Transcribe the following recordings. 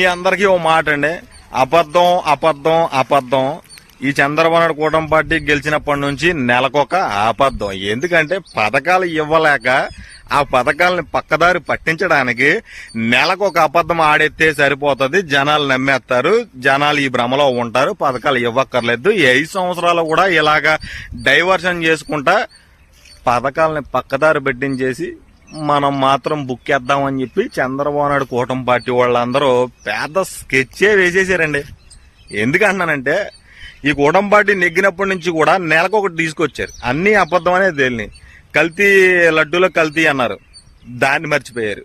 మీ అందరికీ ఓ మాట అండి అబద్ధం అబద్ధం అబద్ధం. ఈ చంద్రబాబు నాయుడు కూటమి పార్టీ గెలిచినప్పటి నుంచి నెలకొక అబద్ధం. ఎందుకంటే పథకాలు ఇవ్వలేక ఆ పథకాలని పక్కదారి పట్టించడానికి నెలకు ఒక అబద్ధం ఆడెత్తే సరిపోతుంది. జనాలు నమ్మేస్తారు. జనాలు ఈ భ్రమలో ఉంటారు. పథకాలు ఇవ్వక్కర్లేదు. ఐదు సంవత్సరాలు కూడా ఇలాగా డైవర్షన్ చేసుకుంటా పథకాలని పక్కదారి పెట్టించేసి మనం మాత్రం బుక్ చేద్దామని చెప్పి చంద్రబాబు నాయుడు కూటమి పార్టీ వాళ్ళందరూ పెద్ద స్కెచ్చే వేసేసారండి. ఎందుకంటున్నానంటే ఈ కూటమి పార్టీ నెగ్గినప్పటి నుంచి కూడా నెలకు ఒకటి తీసుకొచ్చారు. అన్ని అబద్ధం అనేది తేలిని. కల్తీ లడ్డూలో కల్తీ అన్నారు. దాన్ని మర్చిపోయారు.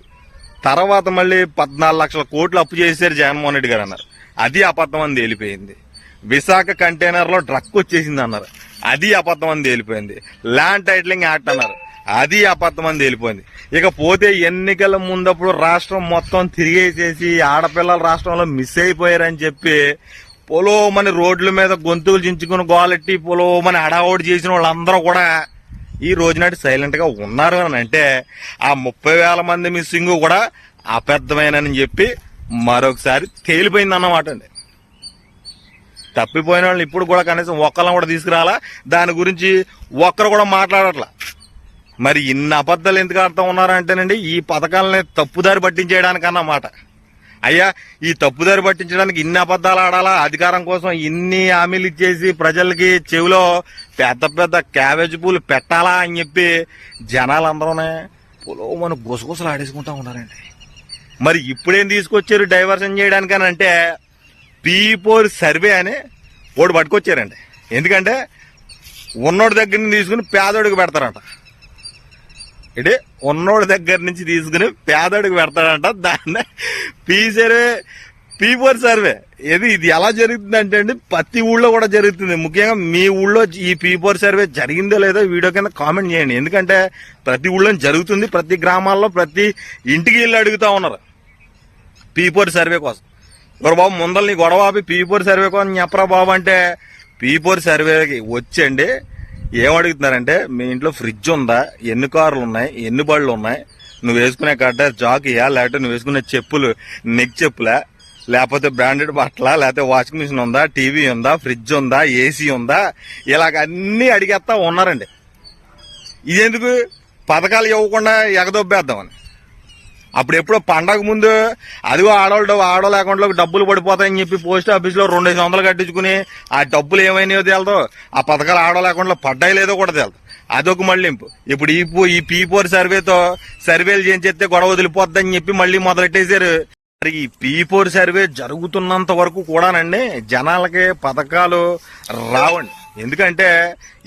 తర్వాత మళ్ళీ పద్నాలుగు లక్షల కోట్లు అప్పు చేశారు జగన్మోహన్ రెడ్డి గారు అన్నారు. అది అబద్ధం అని తేలిపోయింది. విశాఖ కంటైనర్లో డ్రగ్ వచ్చేసింది అన్నారు. అది అబద్ధం అని తేలిపోయింది. ల్యాండ్ టైటిలింగ్ యాక్ట్ అన్నారు. అది అబద్ధం అని తేలిపోయింది. ఇక పోతే ఎన్నికల ముందప్పుడు రాష్ట్రం మొత్తం తిరిగేసేసి ఆడపిల్లల రాష్ట్రంలో మిస్ అయిపోయారని చెప్పి పొలోమని రోడ్ల మీద గొంతులు చించుకుని గోలెట్టి పొలోమని హడావుడి చేసిన వాళ్ళందరూ కూడా ఈ రోజు నాటి ఉన్నారు అని అంటే ఆ ముప్పై వేల మంది మిస్సింగ్ కూడా అబద్ధమేనని చెప్పి మరొకసారి తేలిపోయింది అన్నమాట అండి. తప్పిపోయిన వాళ్ళని ఇప్పుడు కూడా కనీసం ఒక్కళ్ళని కూడా తీసుకురాలా? దాని గురించి ఒక్కరు కూడా మాట్లాడట్లా. మరి ఇన్ని అబద్ధాలు ఎందుకు ఆడుతూ ఉన్నారంటేనండి ఈ పథకాలని తప్పుదారి పట్టించేయడానికన్నమాట అయ్యా ఈ తప్పుదారి పట్టించడానికి ఇన్ని అబద్ధాలు ఆడాలా? అధికారం కోసం ఇన్ని హామీలు ఇచ్చేసి ప్రజలకి చెవిలో పెద్ద పెద్ద క్యాబేజ్ పూలు పెట్టాలా అని చెప్పి జనాలందరూనే పొలోమని గుసగుసలు ఆడేసుకుంటా ఉన్నారండి. మరి ఇప్పుడేం తీసుకొచ్చారు డైవర్షన్ చేయడానికని అంటే పీపోర్ సర్వే అని ఓడి పట్టుకొచ్చారండి. ఎందుకంటే ఉన్నోడి దగ్గర నుంచి తీసుకుని పేదోడికి పెడతారంట. ఇడే ఉన్నోడి దగ్గర నుంచి తీసుకుని పేదోడికి పెడతాడంట. దాన్ని పీ సర్వే పీపోర్ సర్వే. ఏది ఇది ఎలా జరుగుతుంది అంటే అండి ప్రతి ఊళ్ళో కూడా జరుగుతుంది. ముఖ్యంగా మీ ఊళ్ళో ఈ పీపోర్ సర్వే జరిగిందో లేదో వీడియో కింద కామెంట్ చేయండి. ఎందుకంటే ప్రతి ఊళ్ళో జరుగుతుంది ప్రతి గ్రామాల్లో ప్రతి ఇంటికి వెళ్ళి అడుగుతా ఉన్నారు పీపోర్ సర్వే కోసం. ఎవరు బాబు ముందర నీ గొడవ ఆపి పీపోర్ సర్వే కోసం చెప్పరా బాబు అంటే పీపోర్ సర్వేకి వచ్చండి. ఏమడుగుతున్నారంటే మీ ఇంట్లో ఫ్రిడ్జ్ ఉందా? ఎన్ని కార్లు ఉన్నాయి? ఎన్ని బళ్ళు ఉన్నాయి? నువ్వు వేసుకునే కట్ట జాకియా? లేకపోతే నువ్వు వేసుకునే చెప్పులు నెక్ చెప్పులా? లేకపోతే బ్రాండెడ్ బట్టలా? లేకపోతే వాషింగ్ మిషన్ ఉందా? టీవీ ఉందా? ఫ్రిడ్జ్ ఉందా? ఏసీ ఉందా? ఇలాగ అన్నీ అడిగేస్తా ఉన్నారండి. ఇదెందుకు? పథకాలు ఇవ్వకుండా ఎగదొబ్బేద్దామని. అప్పుడు ఎప్పుడో పండగ ముందు అదిగో ఆడవాళ్ళు ఆడవాళ్ళ అకౌంట్లోకి డబ్బులు పడిపోతాయని చెప్పి పోస్ట్ ఆఫీస్లో రెండు ఐదు వందలు కట్టించుకుని ఆ డబ్బులు ఏమైనాయో తేలదు. ఆ పథకాలు ఆడవాళ్ళ అకౌంట్లో పడ్డాయి లేదో కూడా తేలదు. అదొక మళ్ళింపు. ఇప్పుడు ఈ ఈ పీ ఫోర్ సర్వేతో సర్వేలు చేయించేస్తే గొడవ వదిలిపోద్దని చెప్పి మళ్ళీ మొదలెట్టేశారు. మరి ఈ పీ ఫోర్ సర్వే జరుగుతున్నంత వరకు కూడానండి జనాలకి పథకాలు రావండి. ఎందుకంటే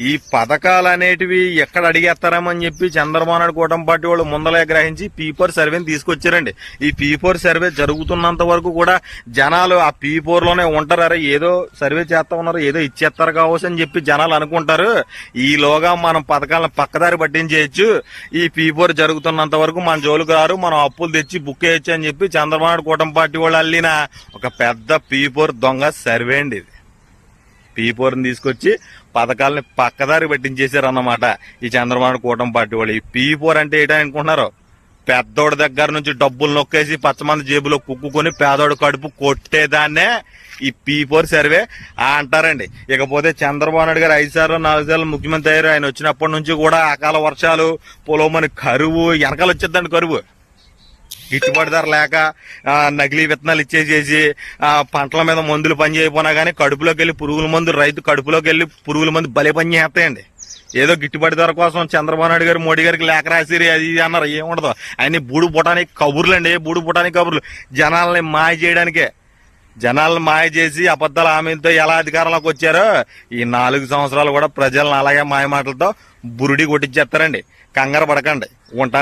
ఈ పథకాలు అనేటివి ఎక్కడ అడిగేస్తారామని చెప్పి చంద్రబాబు నాయుడు కూటమి పార్టీ వాళ్ళు ముందలే గ్రహించి పీ సర్వేని తీసుకొచ్చారండి. ఈ పీ ఫోర్ సర్వే జరుగుతున్నంత వరకు కూడా జనాలు ఆ పీ లోనే ఉంటారు అరే ఏదో సర్వే చేస్తా ఉన్నారు ఏదో ఇచ్చేస్తారు కావచ్చు అని చెప్పి జనాలు అనుకుంటారు. ఈలోగా మనం పథకాలను పక్కదారి పట్టించేయచ్చు. ఈ పీపోర్ జరుగుతున్నంత వరకు మన జోలికి రారు మనం అప్పులు తెచ్చి బుక్ చేయొచ్చు అని చెప్పి చంద్రబాబు నాయుడు కూటమి పార్టీ వాళ్ళు అల్లిన ఒక పెద్ద పీపోర్ దొంగ సర్వే అండి ఇది. పీపోర్ని తీసుకొచ్చి పథకాలని పక్కదారి పట్టించేశారు అన్నమాట ఈ చంద్రబాబు కూటమి పార్టీ వాళ్ళు. ఈ పీపోర్ అంటే ఏంటని అనుకుంటున్నారు? పెద్దోడి దగ్గర నుంచి డబ్బులు నొక్కేసి పచ్చమంది జేబులో కుక్కుకొని పేదోడు కడుపు కొట్టేదాన్నే ఈ పీపోర్ సర్వే ఆ అంటారండి. ఇకపోతే చంద్రబాబు నాయుడు గారు ఐదు సార్లు నాలుగు సార్లు ముఖ్యమంత్రి అయ్యారు. ఆయన వచ్చినప్పటి నుంచి కూడా అకాల వర్షాలు పొలమని కరువు వెనకాల వచ్చేద్దండి కరువు. గిట్టుబాటు ధర లేక ఆ, నకిలీ విత్తనాలు ఇచ్చేసేసి పంటల మీద మందులు పని చేయకపోయినా కానీ కడుపులోకి వెళ్ళి పురుగుల మందు రైతు కడుపులోకి వెళ్ళి పురుగుల మందు బలే పని చేస్తాయండి. ఏదో గిట్టుబాటు ధర కోసం చంద్రబాబు నాయుడు గారు మోడీ గారికి లేఖ రాసిరి అది అన్నారు ఏముండదు అన్ని బూడు పుటానికి కబుర్లు అండి బూడు పుటానికి కబుర్లు. జనాల్ని మాయ చేయడానికే. జనాలను మాయ చేసి అబద్ధాల హామీలతో ఎలా అధికారంలోకి వచ్చారో ఈ నాలుగు సంవత్సరాలు కూడా ప్రజలను అలాగే మాయ మాటలతో బురుడి కొట్టించేస్తారండి. కంగారు పడకండి. ఉంటాను.